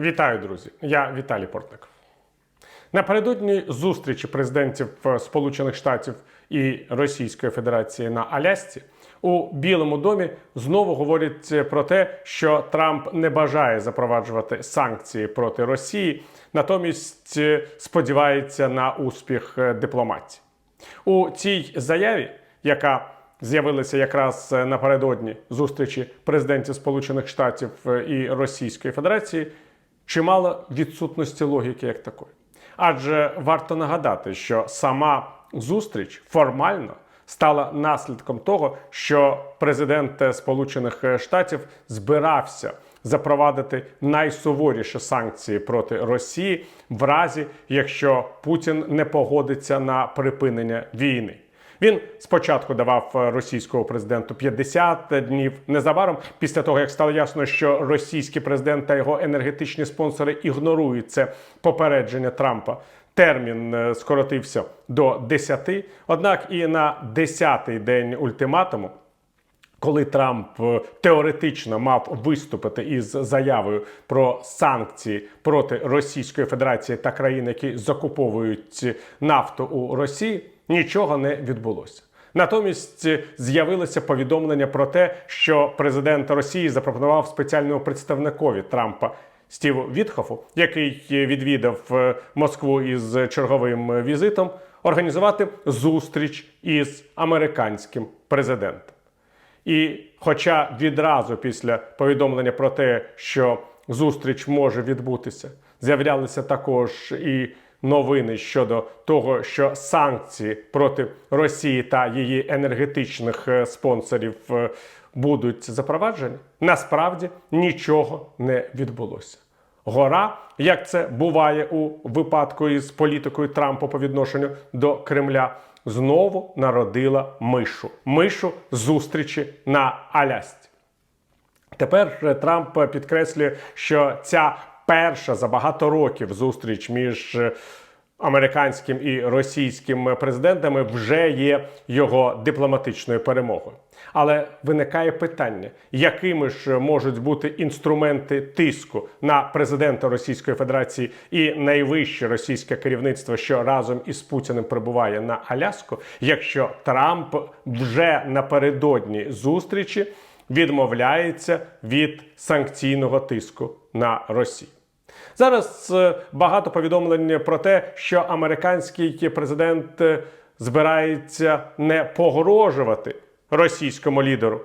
Вітаю, друзі! Я Віталій Портников. Напередодні зустрічі президентів е, Сполучених Штатів і Російської Федерації на Алясці у Білому домі знову говорять е, про те, що Трамп не бажає запроваджувати санкції проти Росії, натомість е, сподівається на успіх дипломатії. У цій заяві, яка з'явилася якраз напередодні зустрічі президентів Сполучених Штатів і Російської Федерації, чимало відсутності логіки як такої. Адже варто нагадати, що сама зустріч формально стала наслідком того, що президент Сполучених Штатів збирався запровадити найсуворіші санкції проти Росії в разі, якщо Путін не погодиться на припинення війни. Він спочатку давав е, російському президенту 50 днів. Незабаром, після того як стало ясно, що російський президент та його енергетичні спонсори ігнорують це попередження Трампа. Термін е, скоротився до 10. Однак і на 10-й день ультиматуму коли Трамп е, теоретично мав виступити із заявою про санкції проти Російської Федерації та країн, які закуповують нафту у Росії, нічого не відбулося. Натомість е, з'явилося повідомлення про те, що президент Росії запропонував спеціальному представникові Трампа Стіву Вітхофу, який відвідав е, Москву із черговим візитом, організувати зустріч із американським президентом. І хоча відразу після повідомлення про те, що зустріч може відбутися, з'являлися також і новини щодо того, що санкції проти Росії та її енергетичних е, спонсорів е, будуть запроваджені, насправді нічого не відбулося. Гора, як це буває у випадку із політикою Трампа по відношенню до Кремля, знову народила мишу. Мишу зустрічі на Алясці. Тепер е, Трамп підкреслює, що ця перша за багато років зустріч між е, американським і російським президентами вже є його дипломатичною перемогою. Але виникає питання, якими ж можуть бути інструменти тиску на президента Російської Федерації і найвище російське керівництво, що разом із Путіним прибуває на Аляску, якщо Трамп вже напередодні зустрічі відмовляється від санкційного тиску на Росію. Зараз е, багато повідомлень про те, що американський президент е, збирається не погрожувати російському лідеру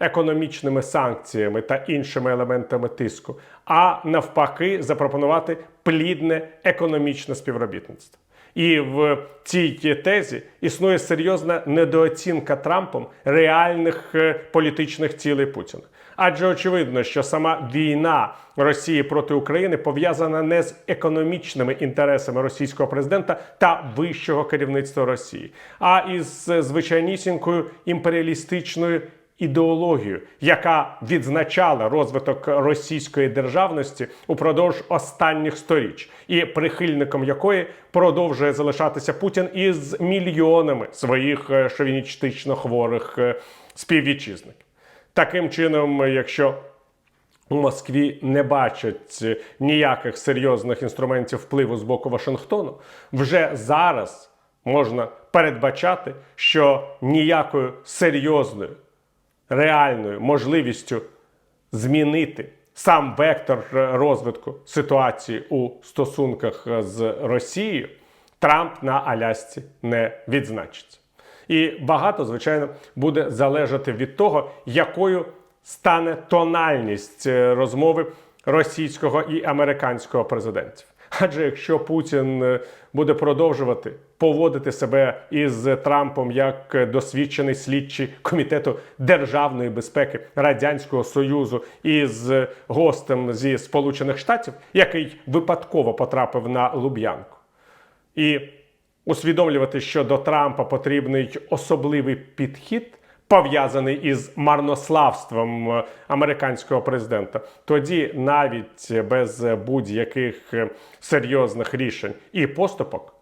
економічними санкціями та іншими елементами тиску, а навпаки, запропонувати плідне економічне співробітництво. І в цій тезі існує серйозна недооцінка Трампом реальних е, політичних цілей Путіна. Адже очевидно, що сама війна Росії проти України пов'язана не з економічними інтересами російського президента та вищого керівництва Росії, а із звичайнісінькою імперіалістичною ідеологією, яка відзначала розвиток російської державності упродовж останніх сторіч, і прихильником якої продовжує залишатися Путін із мільйонами своїх е, шовіністично хворих е, співвітчизників. Таким чином, якщо у Москві не бачать ніяких серйозних інструментів впливу з боку Вашингтону, вже зараз можна передбачати, що ніякою серйозною реальною можливістю змінити сам вектор розвитку ситуації у стосунках з Росією Трамп на Алясці не відзначиться. І багато, звичайно, буде залежати від того, якою стане тональність е, розмови російського і американського президентів. Адже якщо Путін е, буде продовжувати поводити себе із Трампом як досвідчений слідчий комітету державної безпеки Радянського Союзу із гостем зі Сполучених Штатів, який випадково потрапив на Луб'янку, і усвідомлювати, що до Трампа потрібний особливий підхід. Пов'язаний із марнославством е, американського президента, тоді навіть без будь-яких е, серйозних рішень і поступок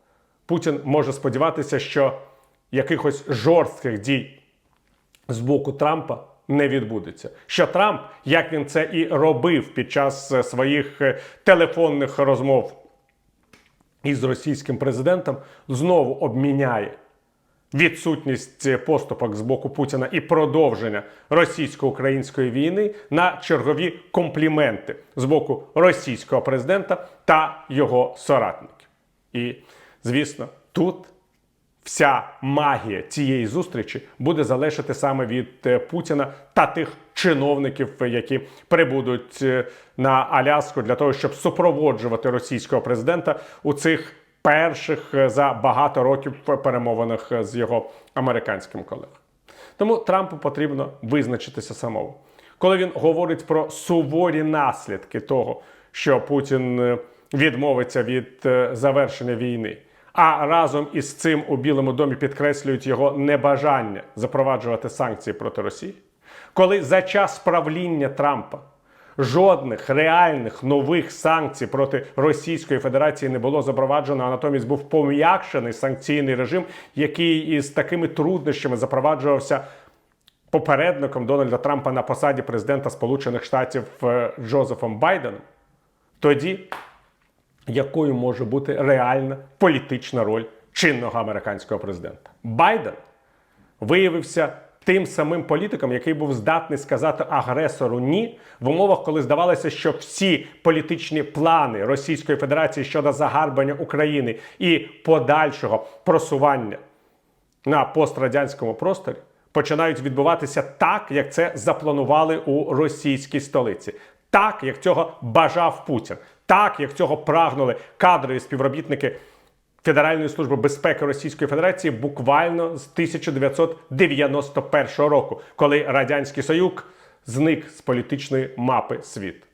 Путін може сподіватися, що якихось жорстких дій з боку Трампа не відбудеться. Що Трамп, як він це і робив під час е, своїх телефонних розмов із російським президентом, знову обміняє відсутність поступок з боку Путіна і продовження російсько-української війни на чергові компліменти з боку російського президента та його соратників. І, звісно, тут вся магія цієї зустрічі буде залежати саме від е, Путіна та тих чиновників, які прибудуть е, на Аляску для того, щоб супроводжувати російського президента у цих перших е, за багато років перемовинах е, з його американським колегою. Тому Трампу потрібно визначитися самому. Коли він говорить про суворі наслідки того, що Путін е, відмовиться від завершення війни, а разом із цим у Білому домі підкреслюють його небажання запроваджувати санкції проти Росії, коли за час правління Трампа жодних реальних нових санкцій проти Російської Федерації не було запроваджено, а натомість був пом'якшений санкційний режим, який із такими труднощами запроваджувався попередником Дональда Трампа на посаді президента Сполучених Штатів е, Джозефом Байденом, тоді якою може бути реальна політична роль чинного американського президента? Байден виявився тим самим політиком, який був здатний сказати агресору ні в умовах, коли здавалося, що всі політичні плани Російської Федерації щодо загарбання України і подальшого просування на пострадянському просторі починають відбуватися так, як це запланували у російській столиці, так як цього бажав Путін, так як цього прагнули кадрові співробітники Федеральної служби безпеки Російської Федерації буквально з 1991 року, коли радянський Союз зник з політичної мапи світу.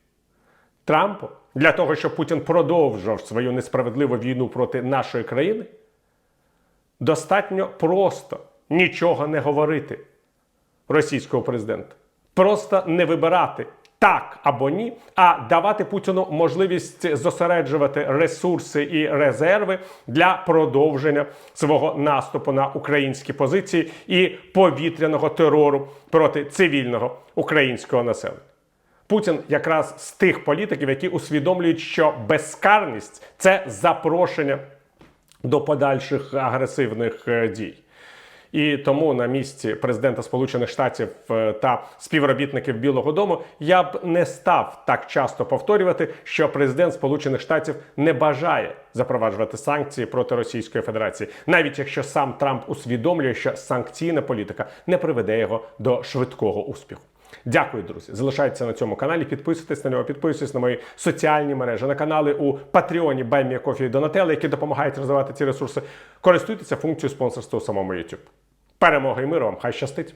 Трампу для того, щоб Путін продовжував свою несправедливу війну проти нашої країни, достатньо просто нічого не говорити російського президента. Просто не вибирати так або ні, а давати Путіну можливість зосереджувати ресурси і резерви для продовження свого наступу на українські позиції і повітряного терору проти цивільного українського населення. Путін якраз з тих політиків, які усвідомлюють, що безкарність це запрошення до подальших агресивних е, дій. І тому на місці президента Сполучених Штатів е, та співробітників Білого Дому я б не став так часто повторювати, що президент Сполучених Штатів не бажає запроваджувати санкції проти Російської Федерації, навіть якщо сам Трамп усвідомлює, що санкційна політика не приведе його до швидкого успіху. Дякую, друзі. Залишайтеся на цьому каналі. Підписуйтесь на нього, підписуйтесь на мої соціальні мережі, на канали у Патреоні Баймія Кофі і Донателли, які допомагають розвивати ці ресурси. Користуйтеся функцією спонсорства у самому YouTube. Перемоги і миру! Хай щастить!